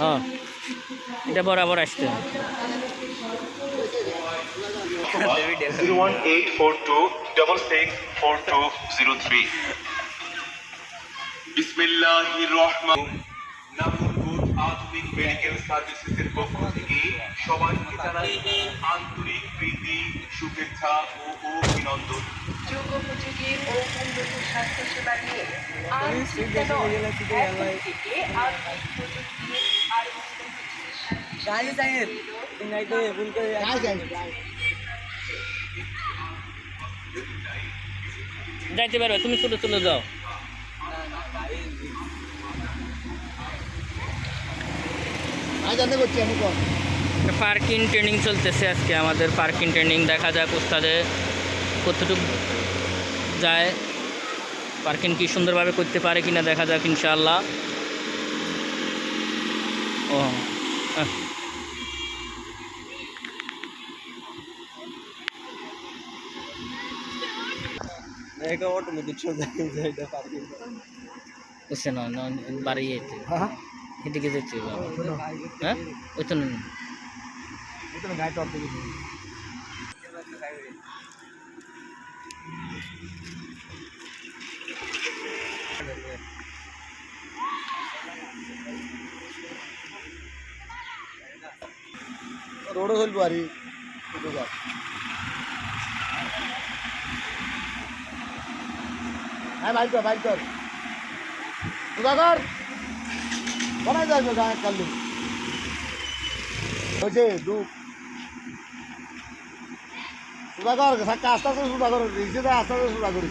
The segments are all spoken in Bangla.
হ্যাঁ। এটা বরাবর আসতে ফোর টু জিরো থ্রি বিসমিল্লাহির রহমান। আধুনিক মেডিকেল সার্ভিসেসের পক্ষ থেকে সবাইকে জানাই আন্তরিক প্রীতি, শুভেচ্ছা ও অভিনন্দন। যুগোপযোগী ও উন্নত স্বাস্থ্যসেবা নিয়ে আজ বিদ্যালয় এখন থেকে আধুনিক প্রযুক্তি আর উন্নত যাইতে পারবে তুমি ছোটো চলে যাও। পার্কিং ট্রেনিং চলতেছে আজকে আমাদের। পার্কিং ট্রেনিং দেখা যাক উস্তাদে কতটুকু যায়। পার্কিং কি সুন্দরভাবে করতে পারে কিনা দেখা যাক ইনশাআল্লাহ। ও আহ, বুঝছে না না, বাড়ি যেতে এদিকে যেতে হ্যাঁ? ওই তো না दौड़ो हिल बारी भाई हाँ, कर भाई कर। सुधाकर बनाई जाए गाय कर लू। बजे दू। सुधाकर सक्का आस्ता से सुधाकर रिजे दा आस्ता से सुधाकर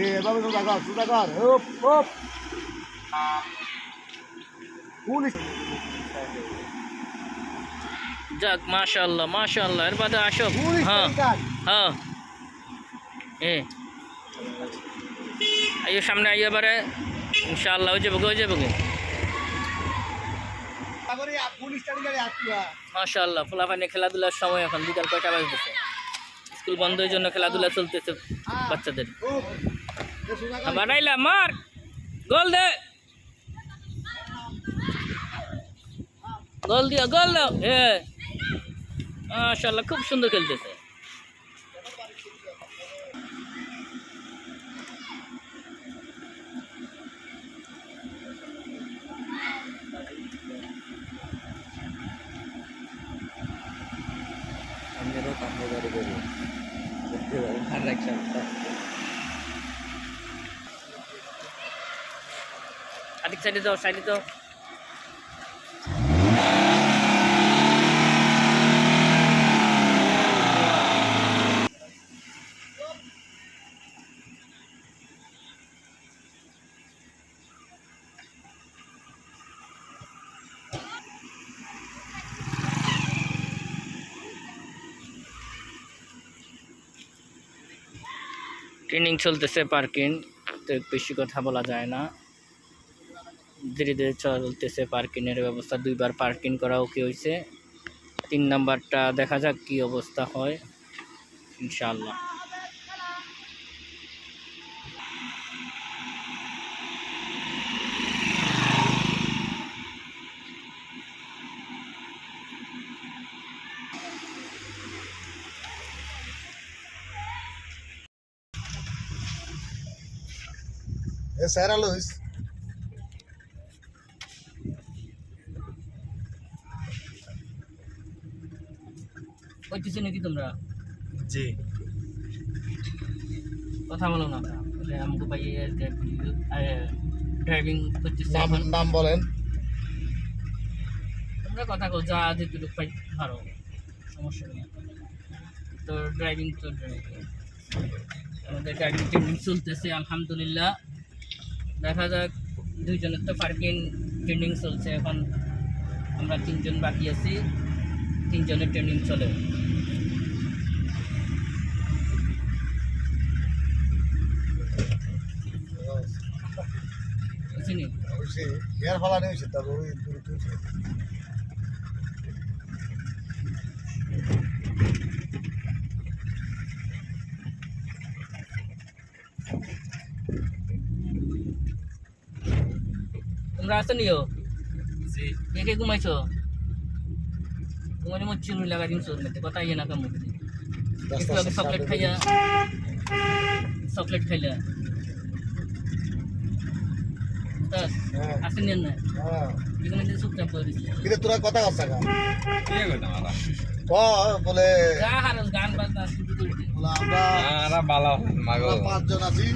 ए, बाबा Sudhakar Sudhakar hope hope cool যাক মাশাল্লাহ মাশাল্লাহ এর বাদে আসো। হ্যাঁ হ্যাঁ। এ আইও সামনে আইও এবারে। ইনশাআল্লাহ ওই যাব ওই যাব মাশাআল্লাহ ফুলাফানি খেলাধুলার সময় এখন বিকাল কয়টা বাজতেছে? স্কুল বন্ধের জন্য খেলাধুলা চলতেছে বাচ্চাদের। ওপ এ বানাইলা মার! গোল দে! গোল দিও গোল দাও এ। মাশাআল্লাহ খুব সুন্দর খেলতেছে। আদিক সাইডে যাও সাইডে যাও। ট্রেনিং চলতেছে পার্কিং, তো বেশি কথা বলা যায় না। ধীরে ধীরে চলতেছে পার্কিংয়ের ব্যবস্থা, দুইবার পার্কিং করাও ওকে হয়েছে তিন নাম্বারটা দেখা যাক কি অবস্থা হয়, ইনশাআল্লাহ। এ স্যারা লইস হইতেছে নাকি তোমরা জি কথা বলো না আমাকে পাইয়ে ড্রাইভিং করতেছে নাম এখন নাম বলেন তোমরা কথা কো যা যেটুকু পাই পারো সমস্যা নেই তো ড্রাইভিং তো ড্রাইভিং আমাদের ড্রাইভিং ট্রেনিং চলতেছে আলহামদুলিল্লাহ দেখা যাক, দুইজনের তো পার্কিং, ট্রেনিং চলছে এখন। আমরা তিনজন বাকি আছি, তিনজনের ট্রেনিং চলে। বুঝিনি? এর ফলা নেই তারপর ওই দূরে তোমরা আসো নিও কে কে ঘুমাইছো? তোমার মধ্যে চুরি লাগা দিন চোর মেতে কথা ইয়ে না কাম একটু আগে চকলেট খাইয়া চকলেট খাইলা। হ্যাঁ। আসেন না। হ্যাঁ। এখানে যে চুপচাপ করে দিচ্ছি কিন্তু তোরা কথা কথা কা ক বলে যা হারস গান বাজনা শুরু করে দিই বলে আমরা পাঁচজন আছি।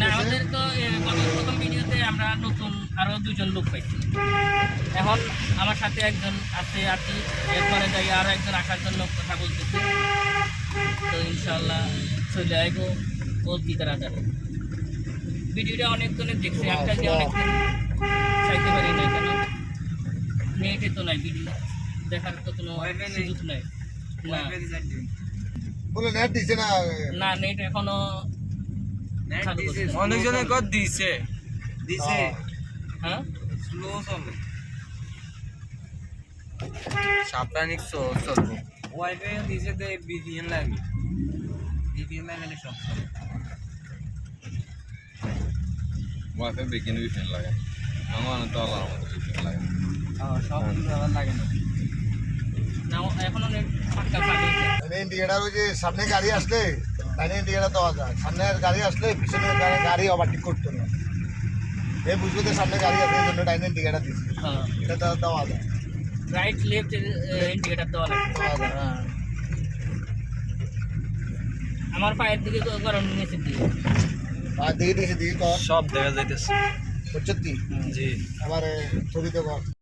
না আমাদের তো প্রথম ভিডিওতে আমরা নতুন আরও দুজন লোক পাইছি। এখন আমার সাথে একজন আছে আর কি এরপরে যাই আরও একজন আসার জন্য কথা বলতেছে। তো ইনশাল্লাহ চলে আইব ও দিতে রাজারে। ভিডিওটা অনেকজনের দেখছে একটা যে অনেকদিন চাইতে পারি না কেন? নেটে তো নাই ভিডিও দেখার তো কোনো সুযোগ নাই। না। বলে নেট দিছে না। না নেট এখনও। অনেকজনে কর দিছে? দিছে। হ্যাঁ। স্লো চলে। সাপ্তাহিক চলবো ওয়াইফাই দিছে তো বিপিএন লাগে বিপিএন লাগালে সব ওয়াইফাই বিপিএন লাগে আমার তো আমাদের বিপিএন লাগে সব লাগে না। না এখনও নেট পাক্কা চালু হয়েছে মানে ইন্ডিকেটার ওই যে সামনে গাড়ি আসলে তাইলে ইন্ডিকেটার দেওয়া যায় সামনে গাড়ি আসলে পিছনে গাড়ি- গাড়ি ওভারটেক করতো না এই বুঝব যে সামনে গাড়ি আছে এই জন্য টাইনে ইন্ডিকেটার দিচ্ছে হ্যাঁ এটা দেওয়া দেওয়া যায় রাইট লেফট ইন্ডিকেটার দেওয়া লাগে দেওয়া যায় হ্যাঁ আমার পায়ের দিকে গরম নিচের দিকে আর দিকে দিকে দিকে কর সব দেখা যাইতেছে সত্যি জি আবার ছবি তো কর